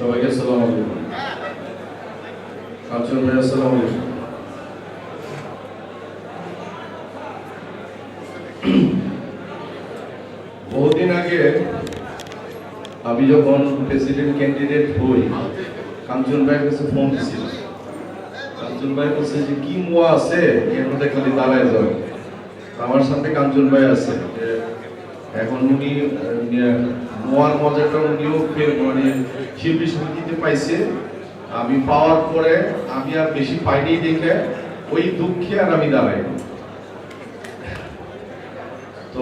সবাইকে আসসালামু আলাইকুম। ভাই, আসসালামু আলাইকুম। বহুদিন আগে আমি যখন প্রেসিডেন্ট ক্যান্ডিডেট হই, কাঞ্চন ভাইয়ের কাছে ফোন দিছিল। কাঞ্চন ভাই বলছে যে, কি মোয়া আছে? এর মধ্যে খালি দাঁড়ায় যাবে আমার সামনে কাঞ্চন ভাই আছে। এখন উনি মজাটা উনিও ফে- মানে শিল্পী সমিতিতে পাইছে। আমি পাওয়ার পরে আমি আর বেশি পাইনি দেখে, ওই দুঃখে আর আমি দাঁড়াই তো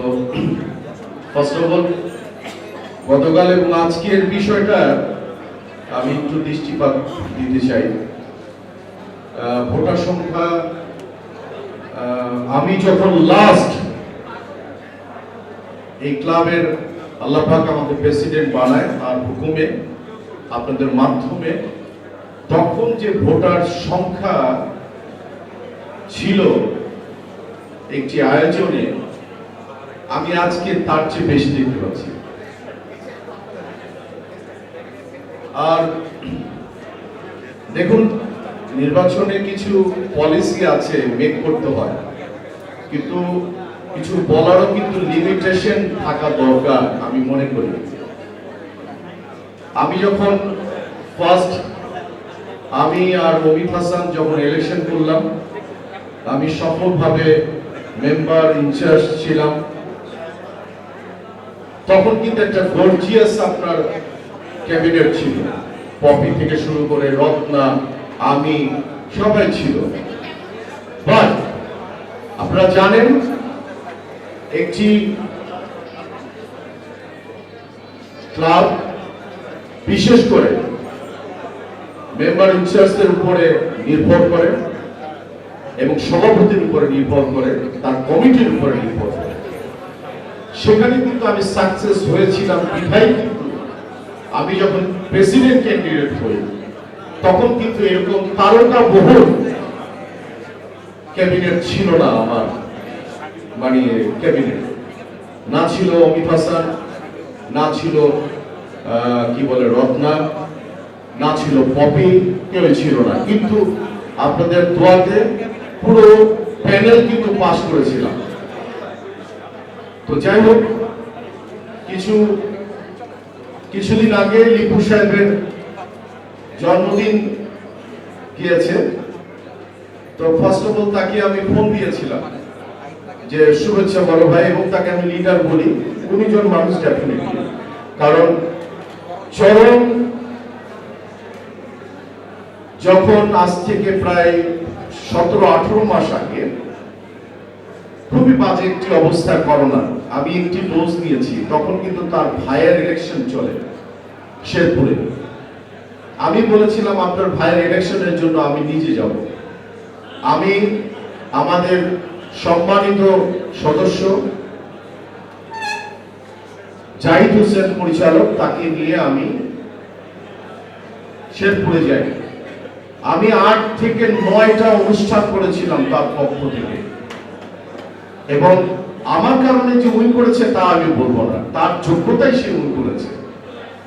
ফার্স্ট অফ অল গতকাল এবং আজকের বিষয়টা আমি একটু দৃষ্টিপাত দিতে চাই। ভোটার সংখ্যা আমি যখন লাস্ট এই ক্লাবের আল্লাহ পাক আমাকে প্রেসিডেন্ট বানায় আর হুকুমে, আপনাদের মাধ্যমে। তখন যে ভোটার সংখ্যা ছিল একটি আয়োজনে, আমি আজকে তার চেয়ে বেশি দেখতে পাচ্ছি। আর দেখুন, নির্বাচনে কিছু পলিসি আছে মেক করতে হয়। কিন্তু কিছু বলারও কিন্তু লিমিটেশন থাকা দরকার, আমি মনে করি। আমি যখন ফার্স্ট আমি আর মমিত হাসান যখন ইলেকশন করলাম, আমি সফলভাবে মেম্বার ইনচার্জ ছিলাম। তখন কিন্তু একটা গর্জিয়াস আপনার ক্যাবিনেট ছিল। পপি থেকে শুরু করে রত্না, আমি, সবাই ছিল। বাট আপনারা জানেন একটি ক্লাব, বিশেষ করে মেম্বার ইনচার্জদের উপরে নির্ভর করে এবং সভাপতির উপরে নির্ভর করে, তার কমিটির উপরে নির্ভর করে। সেখানে কিন্তু আমি সাকসেস হয়েছিলাম বিধাই কিন্তু আমি যখন প্রেসিডেন্ট ক্যান্ডিডেট হই, তখন কিন্তু এরকম তারকা বহুল ক্যাবিনেট ছিল না আমার। মানে ক্যাবিনেট না ছিল অমিত হাসান, না ছিল কি বলে, রত্না, না ছিল পপি, কেউ ছিল না। কিন্তু আপনাদের দোয়াতে পুরো প্যানেল কিন্তু পাশ করেছিলাম। তো যাই হোক, কিছু, কিছুদিন আগে লিপু সাহেবের জন্মদিন গিয়েছে। তো ফার্স্ট অফ অল তাকে আমি ফোন দিয়েছিলাম। যে শুভেচ্ছা বড় ভাই এবং তাকে আমি লিডার বলি গুণীজন মানুষ ডেফিনেটলি কারণ চরম যখন আজ থেকে প্রায় সতেরো, আঠারো মাস আগে খুবই বাজে একটি অবস্থা করোনা, আমি একটি ডোজ নিয়েছি, তখন কিন্তু তার ভাইয়ের ইলেকশন চলে, শেরপুরে। আমি বলেছিলাম, আপনার ভাইয়ের ইলেকশনের জন্য আমি নিজে যাব। আমি আমাদের সম্মানিত সদস্য, জাহিদ হোসেন পরিচালক, তাকে নিয়ে আমি শেরপুরে যাই। আমি আট থেকে নয়টা অনুষ্ঠান করেছিলাম তার পক্ষ থেকে। এবং আমার কারণে যে উইন করেছে তা আমি বলব না। তার যোগ্যতাই সে উইন করেছে।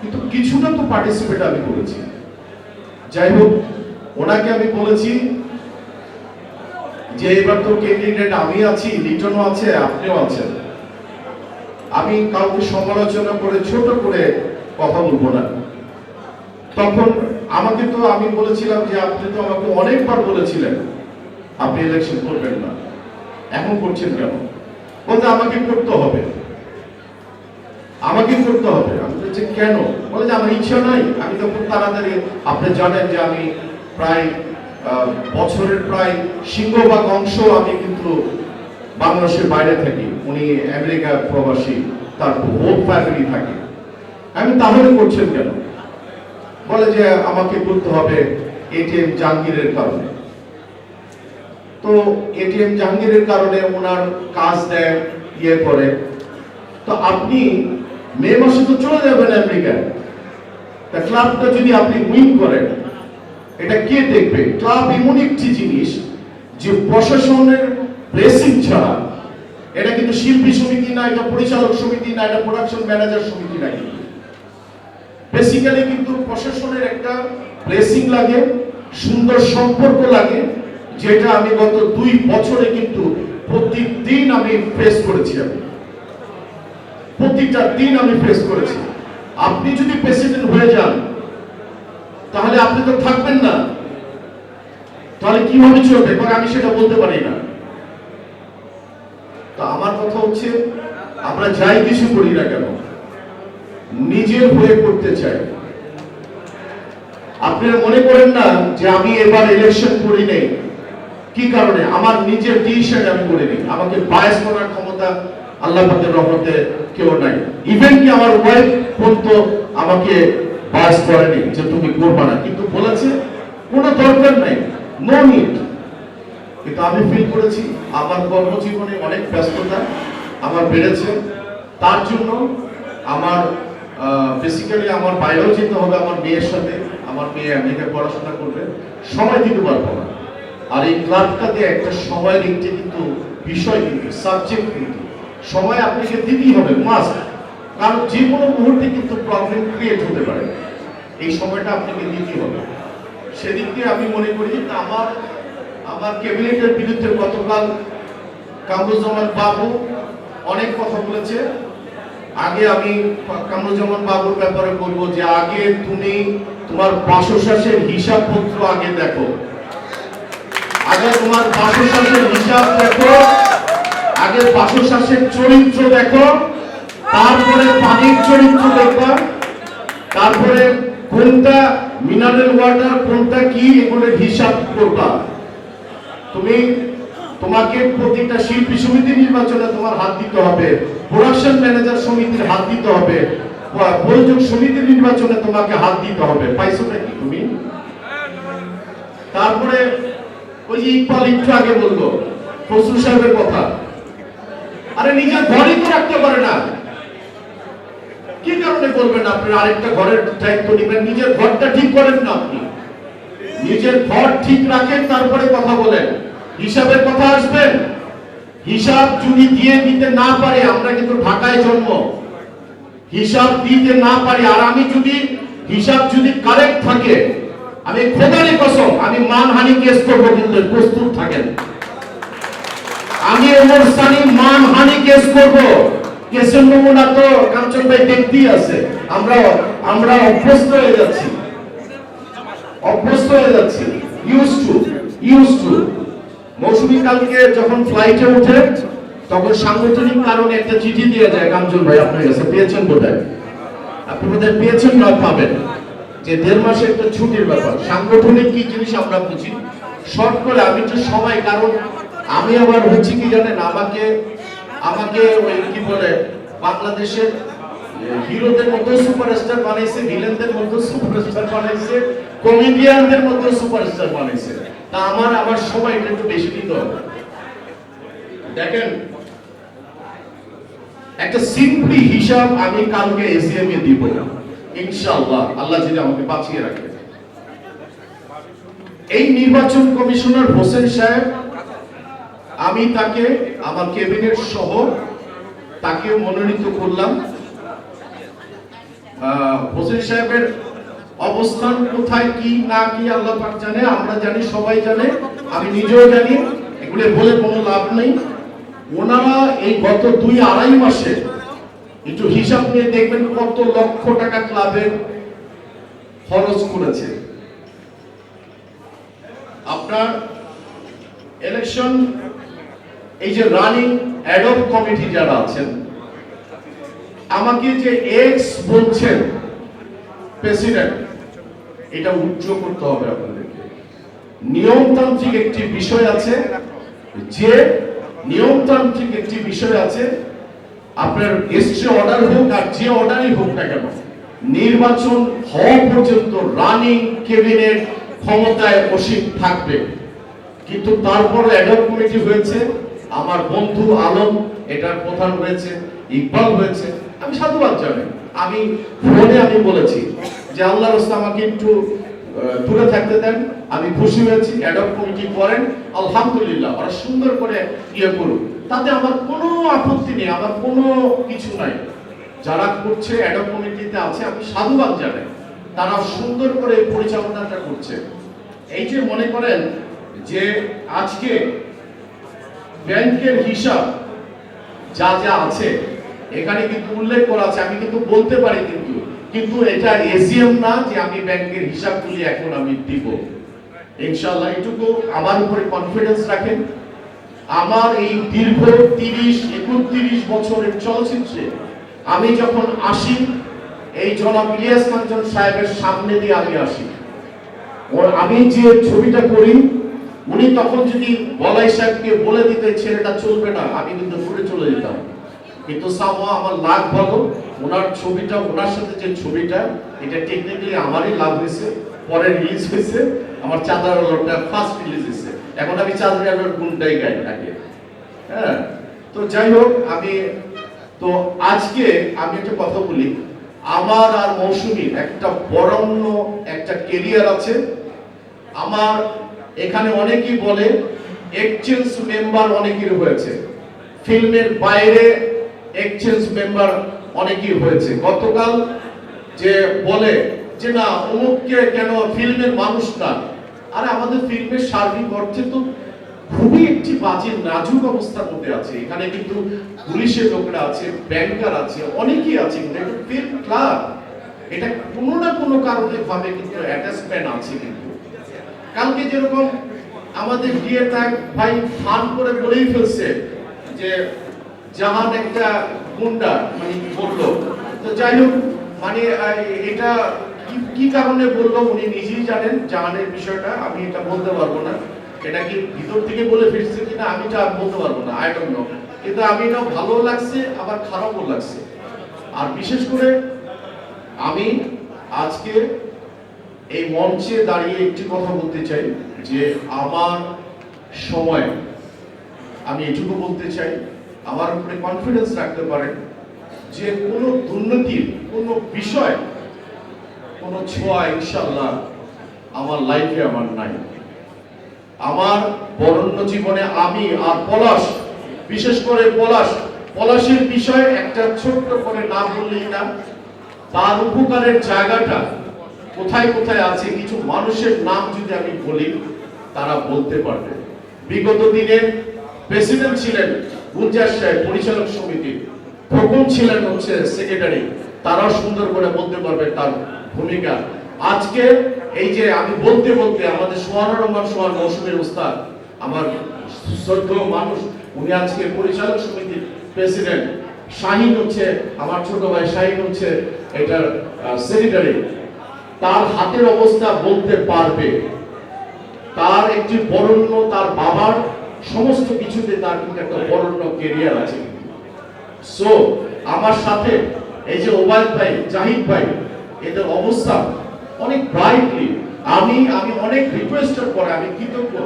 কিন্তু কিছুটা তো পার্টিসিপেট আমি করেছি। যাই হোক, ওনাকে আমি বলেছি যে এবার তো ক্যান্ডিডেট আমি আছি, লিটনও আছে, আপনিও আছেন। আমি কাউকে সমালোচনা করে ছোট করে কথা বলব না। তখন আমাকে তো আমি বলেছিলাম যে আপনি তো আমাকে অনেকবার বলেছিলেন, আপনি ইলেকশন করবেন না। এখন করছেন কেন? বলতে আমাকে করতে হবে। আমাকে করতে হবে। আমি বলছি, কেন? বলে যে আমার ইচ্ছা নাই। আমি তো খুব তাড়াতাড়ি, আপনি জানেন যে আমি প্রায় বছরের প্রায় সিংহভাগ অংশ আমি কিন্তু বাংলাদেশের বাইরে থাকি। উনি আমেরিকা প্রবাসী, তার হোল ফ্যামিলি থাকে। আমি তাহলে করছেন কেন? বলে যে আমাকে করতে হবে এটিএম জাহাঙ্গীরের কারণে। তো এটিএম জাহাঙ্গীরের কারণে ওনার কাজ দেয় ইয়ে করে। তো আপনি মে মাসে তো চলে যাবেন আমেরিকায়। তা ক্লাবটা যদি আপনি উইন করেন এটা কে দেখবে? ক্লাব এমন একটি জিনিস যে প্রশাসনের ব্লেসিং ছাড়া এটা কিন্তু শিল্পী সমিতি না, এটা পরিচালক সমিতি না, এটা প্রোডাকশন ম্যানেজার সমিতি না বেসিক্যালি কিন্তু প্রশাসনের একটা ব্লেসিং লাগে, সুন্দর সম্পর্ক লাগে, যেটা আমি গত দুই বছরে কিন্তু প্রতিদিন আমি ফেস করেছি আমি। প্রতিটা দিন আমি ফেস করেছি। আপনি যদি প্রেসিডেন্ট হয়ে যান তাহলে আপনি তো থাকবেন না। তাহলে কীভাবে চলবে? কারণ আমি সেটা বলতে পারি না। তো আমার কথা হচ্ছে, আমরা যাই কিছু করি না কেন, নিজের হয়ে করতে চাই। আপনারা মনে করেন না যে আমি এবার ইলেকশন করি নেই? কি কারণে? আমার নিজের ডিসিশন আমি করে নিই। আমাকে বায়াস করার ক্ষমতা আল্লাহ পাকের রহমতে কেউ নাই। ইভেন কি আমার ওয়াইফ পর্যন্ত আমাকে বায়াস করেনি, যে তুমি করবা না কিন্তু বলেছে, কোনো দরকার নাই নো নিড কিন্তু আমি ফিল করেছি, আমার কর্মজীবনে অনেক ব্যস্ততা, আমার বেড়েছে। তার জন্য আমার বেসিক্যালি আমার বাইরেও যেতে হবে, আমার মেয়ের সাথে। আমার মেয়ে আমেরিকায় পড়াশোনা করবে। সময় দিতে পারব না। আর এই ক্লাবটাতে একটা সময়ের একটি কিন্তু বিষয় কিন্তু সাবজেক্ট কিন্তু। সময় আপনাকে দিতেই হবে মাস্ট কারণ যে কোনো মুহূর্তে কিন্তু প্রবলেম ক্রিয়েট হতে পারে। এই সময়টা আপনাকে দিতেই হবে। সেদিক দিয়ে আমি মনে করি আমার আমার ক্যাবিনেটের বিরুদ্ধে গতকাল কামরুজ্জামান বাবু অনেক কথা বলেছে। আগে আমি কামরুজ্জামান বাবুর ব্যাপারে বলব যে আগে তুমি তোমার বাসশ্বাসের হিসাবপত্র আগে দেখো। আগে তোমার বাসশ্বাসের হিসাব দেখো। আগে বাসশ্বাসের চরিত্র দেখো। তারপরে পানির চরিত্র দেখবা। তারপরে কোনটা মিনারেল ওয়াটার কোনটা কি এগুলোর হিসাব করবা। তুমি, তোমাকে প্রতিটা শিল্পী সমিতি নির্বাচনে তোমার হাত দিতে হবে। প্রোডাকশন ম্যানেজার সমিতির হাত দিতে হবে। প্রযোজক সমিতির নির্বাচনে তোমাকে হাত দিতে হবে। পাইছো নাকি তুমি? তারপরে ওই যে ইকবাল একটু আগে বলল ফসলু সাহেবের কথা। আরে নিজের ঘরই তো রাখতে পারে না। কি কারণে করবেন আপনি? আরেকটা ঘরের দায়িত্ব নেবেন। নিজের ঘরটা ঠিক করেন না আপনি। নিজের ঘর ঠিক রাখেন, তারপরে কথা বলেন। হিসাবের কথা আসবেন হিসাব যদি দিয়ে দিতে না পারে, আমরা কিন্তু ঢাকায় জন্ম। হিসাব দিতে না পারি, আর আমি যদি হিসাব যদি কারেক্ট থাকে, আমি খোদারি কসম, আমি মানহানি কেস করব কিন্তু প্রস্তুত থাকেন। আমি ওমর সানি মানহানি কেস করব। কেসের নমুনা তো কাঞ্চন ভাই দেখতেই আছে। আমরা আমরা অভ্যস্ত হয়ে যাচ্ছি। অভ্যস্ত হয়ে যাচ্ছি। Used to used to Mousumi কালকে যখন ফ্লাইটে উঠে, তখন সাংগঠনিক কারণে একটা চিঠি দিয়ে যায় কাঞ্চন ভাই আপনার কাছে। পেয়েছেন বোধহয় আপনি বোধহয় পেয়েছেন না পাবেন। যে দেড় মাসে একটা ছুটির ব্যাপার। সাংগঠনিক কি জিনিস আমরা বুঝি? শর্ট করে আমি একটু সময়, কারণ আমি আবার হচ্ছে কি জানেন? আমাকে আমাকে ওই কি বলে, বাংলাদেশের হিরোদের মধ্যে সুপারস্টার বানাইছে, ভিলেনদের মধ্যে সুপারস্টার বানাইছে, কমেডিয়ানদের মধ্যে সুপারস্টার বানাইছে। তা আমার আমার সময়টা একটু বেশি দিতে হবে। দেখেন, একটা সিম্পলি হিসাব আমি কালকে এসিএম এ দিব। ইনশাআল্লাহ, আল্লাহ যদি আমাকে বাঁচিয়ে রাখে। এই নির্বাচন কমিশনার হোসেন সাহেব আমি তাকে আমার ক্যাবিনেট সহ তাকেও মনোনীত করলাম। হোসেন সাহেবের অবস্থান কোথায়, কি না কি আল্লাহ পাক জানে, আমরা জানি, সবাই জানে, আমি নিজেও জানি, এগুলো বলে কোনো লাভ নেই। ওনারা এই গত দুই আড়াই মাসে একটু হিসাব নিয়ে দেখবেন কত লক্ষ টাকা ক্লাবের খরচ করেছে। আপনার ইলেকশন এই যে রানিং অ্যাডপ কমিটি যারা আছেন, আমাকে যে এক্স বলছেন প্রেসিডেন্ট এটা উচ্চ করতে হবে আপনাদেরকে। নিয়মতান্ত্রিক একটি বিষয় আছে যে নিয়মতান্ত্রিক একটি বিষয় আছে, আপনার এসছে অর্ডার হোক আর যে অর্ডারই হোক না কেন, নির্বাচন হওয়া পর্যন্ত রানিং ক্যাবিনেট ক্ষমতায় অসীম থাকবে। কিন্তু তারপর অ্যাডপ কমিটি হয়েছে আমার বন্ধু আলম, এটার প্রধান হয়েছে, ইকবাল হয়েছে। আমি সাধুবাদ জানাই। আমি ফোনে আমি বলেছি যে আল্লাহ রাস্তা আমাকে একটু দূরে থাকতে দেন। আমি খুশি হয়েছি অ্যাডপ কমিটি করেন? আলহামদুলিল্লাহ, ওরা সুন্দর করে ইয়ে করুন তাতে আমার কোনো আপত্তি নেই, আমার কোনো কিছু নাই। যারা করছে অ্যাডপ কমিটিতে আছে, আমি সাধুবাদ জানাই। তারা সুন্দর করে পরিচালনাটা করছে। এই যে মনে করেন যে আজকে ব্যাংকের হিসাব যা যা আছে, এখানে কিন্তু উল্লেখ করা আছে, আমি কিন্তু বলতে পারি কিন্তু কিন্তু এটা এজিএম না যে আমি ব্যাংকের হিসাবগুলি এখন আমি দিব। ইনশাআল্লাহ এটুকু আমার উপরে কনফিডেন্স রাখেন। আমার এই দীর্ঘ তিরিশ, একত্রিশ বছরের চলচ্চিত্রে আমি যখন আসি, এই জনাব ইলিয়াস কাঞ্চন সাহেবের সামনে দিয়ে আমি আসি। আমি যে ছবিটা করি উনি তখন যদি বলাই সাহেবকে বলে দিতে ছেলেটা চলবে না, আমি কিন্তু ঘুরে চলে যেতাম। কিন্তু সামা আমার লাভ ভালো। ওনার ছবিটা, ওনার সাথে যে ছবিটা, এটা টেকনিক্যালি আমারই লাভ হয়েছে পরে রিলিজ হয়েছে। আমার চাঁদার আলোটা ফার্স্ট রিলিজ হয়েছে। এখন আমি চাঁদের আলোর গুণটাই গাই থাকে হ্যাঁ? তো যাই হোক, আমি, তো আজকে আমি একটা কথা বলি। আমার আর মৌসুমীর একটা বরণ্য, একটা কেরিয়ার আছে। আমার এখানে অনেকেই বলে এক্সচেঞ্জ মেম্বার অনেকের হয়েছে। ফিল্মের বাইরে এক্সচেঞ্জ মেম্বার অনেকেই হয়েছে। গতকাল যে বলে যে না, অমুককে কেন ফিল্মের মানুষ না? আরে আমাদের ফিল্মের সার্বিক অর্থে তো খুবই একটি বাজে, নাজুক অবস্থার মধ্যে আছে। এখানে কিন্তু পুলিশের লোকরা আছে ব্যাংকার আছে, অনেকেই আছে। কিন্তু ফিল্ম ক্লাব এটা কোনো না কোনো কারণে ভাবে কিন্তু অ্যাটাচমেন্ট আছে কিন্তু। কালকে যেরকম আমাদের ডিএ ট্যাগ ভাই ফান করে বলেই ফেলছে যে জাহান একটা গুন্ডা মানে বলল। তো যাই হোক মানে এটা কি- কারণে বলল উনি নিজেই জানেন জাহানের বিষয়টা, আমি এটা বলতে পারব না। এটা কি ভিতর থেকে বলে ফিরছে কিনা আমি এটা বলতে পারব না আই ডোন্ট নো কিন্তু আমি এটা ভালো লাগছে, আবার খারাপও লাগছে। আর বিশেষ করে আমি আজকে এই মঞ্চে দাঁড়িয়ে একটি কথা বলতে চাই, যে আমার সময়, আমি এটুকু বলতে চাই, আমার উপরে কনফিডেন্স রাখতে পারেন যে কোনো দুর্নীতির, কোনো বিষয়, কোনো ছোঁয়া ইনশাল্লাহ আমার লাইফে আমার নাই। আমার বরণ্য জীবনে আমি আর পলাশ, বিশেষ করে পলাশ, পলাশের বিষয়ে একটা ছোট্ট করে না বললেই না, তার উপকারের জায়গাটা কোথায় কোথায় আছে, কিছু মানুষের নাম যদি আমি বলি, তারা বলতে পারবে। বিগত দিনে প্রেসিডেন্ট ছিলেন গুলজার সাহেব, পরিচালক সমিতির প্রকম ছিলেন হচ্ছে সেক্রেটারি। তারাও সুন্দর করে বলতে পারবে তার ভূমিকা। আজকে এই যে আমি বলতে বলতে আমাদের সোহানা রহমান সোহান মৌসুমের উস্তাদ আমার শ্রদ্ধেয় মানুষ, উনি আজকে পরিচালক সমিতির প্রেসিডেন্ট। শাহিন হচ্ছে, আমার ছোট ভাই শাহিন হচ্ছে, এটার সেক্রেটারি। তার হাতের অবস্থা বলতে পারবে। তার একটি বরণ্য তার বাবার, সমস্ত কিছুতে তার কিন্তু একটা বরণ্য কেরিয়ার আছে। সো আমার সাথে এই যে ওবায়দ ভাই, জাহিদ ভাই, এদের অবস্থা অনেক ব্রাইটলি আমি আমি অনেক রিকোয়েস্টের পরে আমি কৃতজ্ঞ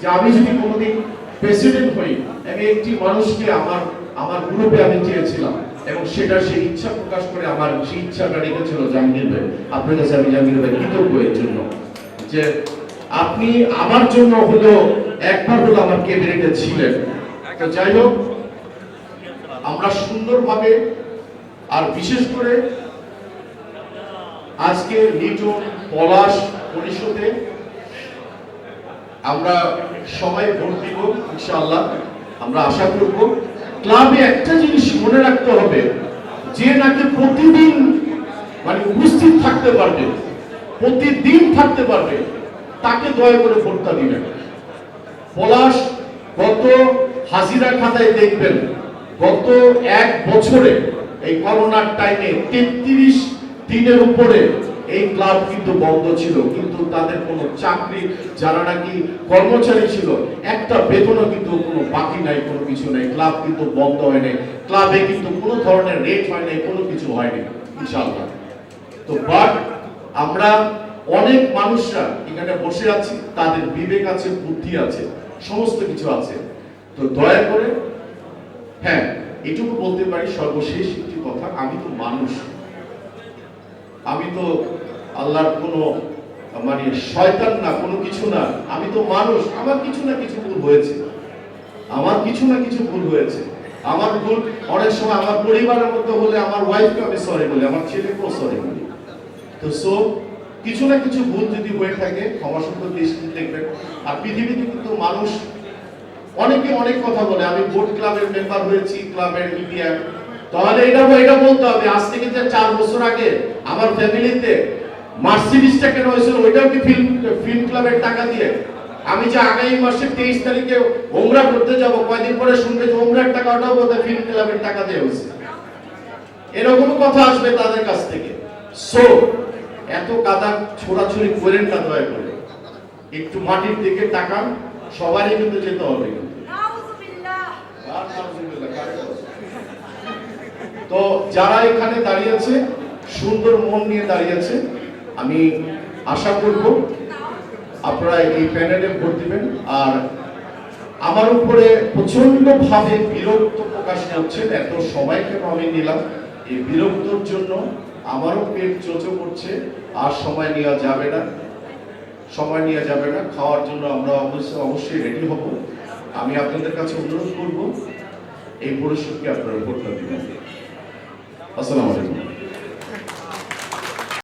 যে আমি যদি কোনোদিন প্রেসিডেন্ট হই, আমি একটি মানুষকে আমার আমার গ্রুপে আমি চেয়েছিলাম। এবং সেটা সেই ইচ্ছা প্রকাশ করে আমার সেই ইচ্ছাটা রেখেছিল জাহাঙ্গীর ভাই। আপনার কাছে আমি জাহাঙ্গীর ভাই কৃতজ্ঞ এর জন্য। যে আপনি আমার জন্য হলো একবার হলো আমার ক্যাবিনেটে ছিলেন। তো যাই হোক, আমরা সুন্দরভাবে আর বিশেষ করে আজকে লিটন পলাশ পরিষদে আমরা সবাই ভোট দিব, ইনশাআল্লাহ। আমরা আশা করব ক্লাবে একটা জিনিস মনে রাখতে হবে, যে নাকি প্রতিদিন মানে উপস্থিত থাকতে পারবে, প্রতিদিন থাকতে পারবে, তাকে দয়া করে ভোটটা দিবেন। পলাশ, গত হাজিরা খাতায় দেখবেন, গত এক বছরে এই করোনার টাইমে তেত্রিশ দিনের উপরে এই ক্লাব কিন্তু বন্ধ ছিল, কিন্তু তাদের কোনো চাকরি, যারা নাকি কর্মচারী ছিল, একটা বেতনও কিন্তু কোনো বাকি নাই, কোনো কিছু নাই। ক্লাব কিন্তু বন্ধ হয় নাই। ক্লাবে কিন্তু কোনো ধরনের রেট হয় নাই, কোনো কিছু হয়নি ইনশাআল্লাহ। তো বাট আমরা অনেক মানুষরা এখানে বসে আছি, তাদের বিবেক আছে, বুদ্ধি আছে, সমস্ত কিছু আছে। তো দয়া করে হ্যাঁ এটুকু বলতে পারি, সর্বশেষ একটি কথা, আমি তো মানুষ। আমি তো আল্লাহর কোনো মানে শয়তান না, কোনো কিছু না। আমি তো মানুষ, আমার কিছু না কিছু ভুল হয়েছে। আমার কিছু না কিছু ভুল হয়েছে। আমার ভুল, অনেক সময় আমার পরিবারের মধ্যে হলে আমার ওয়াইফকে আমি সরি বলি, আমার ছেলেকেও সরি বলি। তো সো কিছু না কিছু ভুল যদি হয়ে থাকে, ক্ষমা সুন্দর দৃষ্টিতে দেখবেন। আর পৃথিবীতে কিন্তু মানুষ অনেকে অনেক কথা বলে। আমি বোট ক্লাবের মেম্বার হয়েছি ক্লাবের ইন্ডিয়া তাহলে এটা এটা বলতে হবে আজ থেকে যে চার বছর আগে আমার ফ্যামিলিতে মার্সিডিসটা কেন হয়েছিল ওইটাও কি ফিল্ম ফিল্ম ক্লাবের টাকা দিয়ে? আমি যে আগামী মাসের তেইশ তারিখে ওমরা করতে যাব কয়দিন পরে শুনবে যে ওমরার টাকা ওটাও বোধহয় ফিল্ম ক্লাবের টাকা দিয়ে হয়েছে। এরকম কথা আসবে তাদের কাছ থেকে। সো এত কাদা ছোড়াছুড়ি করেন না দয়া করে একটু মাটির দিকে তাকান সবারই কিন্তু যেতে হবে কিন্তু নাউজুবিল্লাহ আর নাউজুবিল্লাহ, কারে বলছে? তো যারা এখানে দাঁড়িয়েছে, সুন্দর মন নিয়ে দাঁড়িয়েছে, আমি আশা করব আপনারা এই প্যানেলে ভোট দিবেন। আর আমার উপরে প্রচণ্ড ভাবে বিরক্ত প্রকাশ হচ্ছে এত সময় কেন আমি নিলাম? এই বিরক্তর জন্য আমারও পেট চোচো করছে, আর সময় নেওয়া যাবে না। সময় নেওয়া যাবে না, খাওয়ার জন্য আমরা অবশ্যই অবশ্যই রেডি হব। আমি আপনাদের কাছে অনুরোধ করব, এই পরিষদকে আপনারা ভোটটা দিবেন। আসসালামু আলাইকুম।